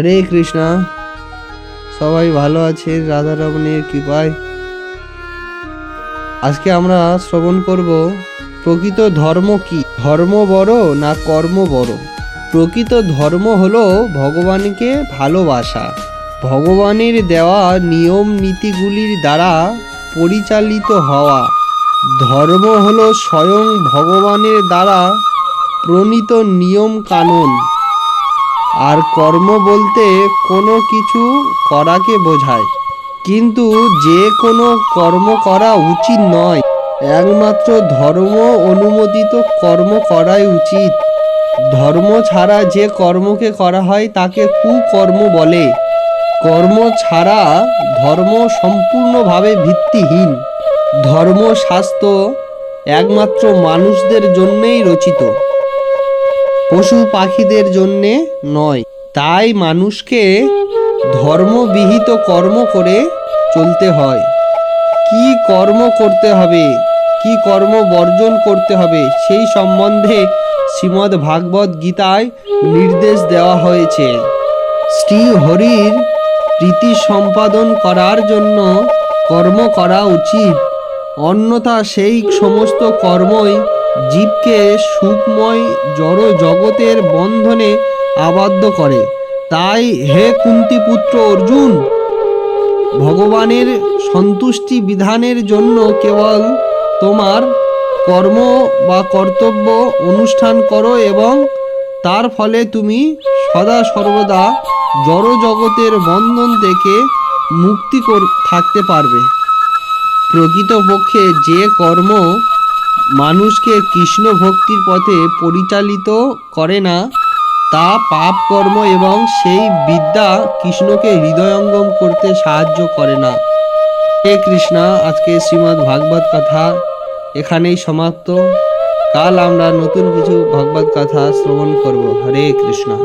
হরে কৃষ্ণা। সবাই ভালো আছে রাধা রমণের কৃপায়। আজকে আমরা শ্রবণ করব, প্রকৃত ধর্ম কি? ধর্ম বড় না কর্ম বড়? প্রকৃত ধর্ম হলো ভগবানকে ভালোবাসা। ভগবানের দেওয়া নিয়ম নীতিগুলির দ্বারা পরিচালিত হওয়া। ধর্ম হলো স্বয়ং ভগবানের দ্বারা প্রণীত নিয়ম কানুন। আর কর্ম বলতে কোনো কিছু করাকে বোঝায়। কিন্তু যে কোনো কর্ম করা উচিত নয়। একমাত্র ধর্ম অনুমোদিত কর্ম করাই উচিত। ধর্ম ছাড়া যে কর্মকে করা হয় তাকে কুকর্ম বলে। কর্ম ছাড়া ধর্ম সম্পূর্ণভাবে ভিত্তিহীন। ধর্মশাস্ত্র একমাত্র মানুষদের জন্যেই রচিত। পশু পাখিদের জন্যে নয়। তাই মানুষকে ধর্মবিহিত কর্ম করে চলতে হয়। কি কর্ম করতে হবে? কি কর্ম বর্জন করতে হবে? সেই সম্বন্ধে শ্রীমদ্ ভাগবত গীতায় নির্দেশ দেওয়া হয়েছে। শ্রী হরির প্রীতি সম্পাদন করার জন্য কর্ম করা উচিত। অন্যথা সেই সমস্ত কর্মই জীবকে সুখময় জড় জগতের বন্ধনে আবদ্ধ করে। তাই হে কুন্তিপুত্র অর্জুন, ভগবানের সন্তুষ্টি বিধানের জন্য কেবল তোমার কর্ম বা কর্তব্য অনুষ্ঠান করো এবং তার ফলে তুমি সদা সর্বদা জড় জগতের বন্ধন থেকে মুক্তি থাকতে পারবে। প্রকৃতপক্ষে যে কর্ম মানুষকে কৃষ্ণ ভক্তির পথে পরিচালিত করে না, তা পাপ কর্ম এবং সেই বিদ্যা কৃষ্ণকে হৃদয়ঙ্গম করতে সাহায্য করে না। হে কৃষ্ণা আজকে শ্রীমদ্ ভাগবত কথা এখানেই সমাপ্ত। কাল আমরা নতুন কিছু ভাগবত কথা শ্রবণ করব। হরে কৃষ্ণা।